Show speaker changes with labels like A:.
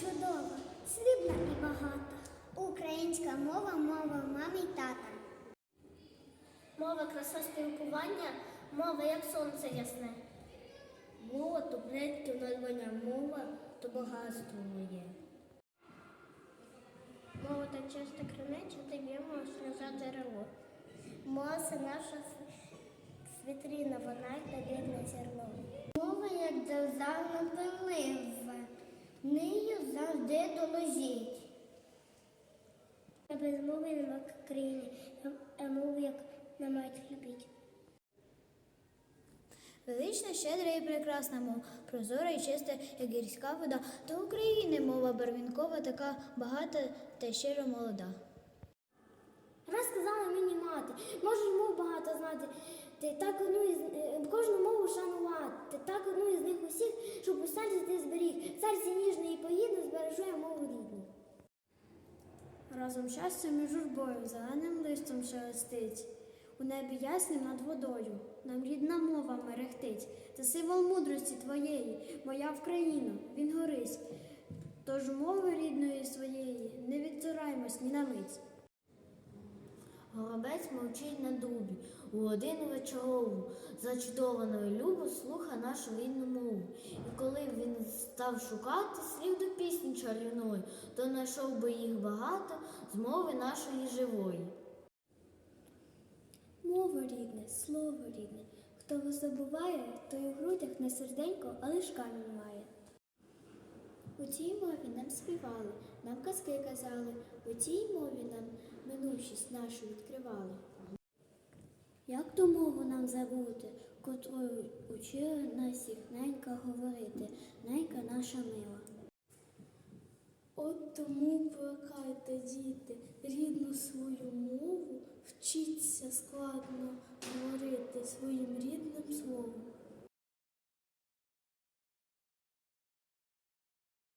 A: чудова, срібна і багата. Українська мова мова мами й тата.
B: Мова краса спілкування, мова як сонце ясне. Мова то предків надбання, мова то багатство моє. Мова та чиста криниця, де б'ємо сльоза джерело. Мова це наша світрина, вона й довірне зерно.
A: Нею завжди доложіть.
B: Без мови нема країни, а мову як не мають любіть.
C: Велична, щедра і прекрасна мова, прозора і чиста, як гірська вода, то України мова барвінкова, така багата та щиро молода.
B: Раз сказала мені мати, можеш мов багато знати, ти так одну із е, кожну мову шанувати, так одну із них усіх, щоб у серці ти зберіг. Серці ніжний я мову рідну.
C: Разом щастям і журбою, зеленим листом шелестить. У небі ясним над водою, нам рідна мова мерехтить. Це символ мудрості твоєї, моя Вкраїна, він горись. Тож мови рідної своєї не відцураймось ні на мить.
D: Горобець мовчить на дубі, у годину вечорову, зачудованою любо слуха нашу рідну мову. І коли б він став шукати слів до пісні чарівної, то знайшов би їх багато з мови нашої живої.
C: Мова рідне, слово рідне. Хто вас забуває, той у грудях не серденько, а лиш камінь має. У цій мові нам співали, нам казки казали, у цій мові нам минувшість нашу відкривали. Як ту мову нам забути, котрою учила нас їх ненька говорити, ненька наша мила. От тому плекайте, діти, рідну свою мову, вчіться складно говорити своїм рідним словом.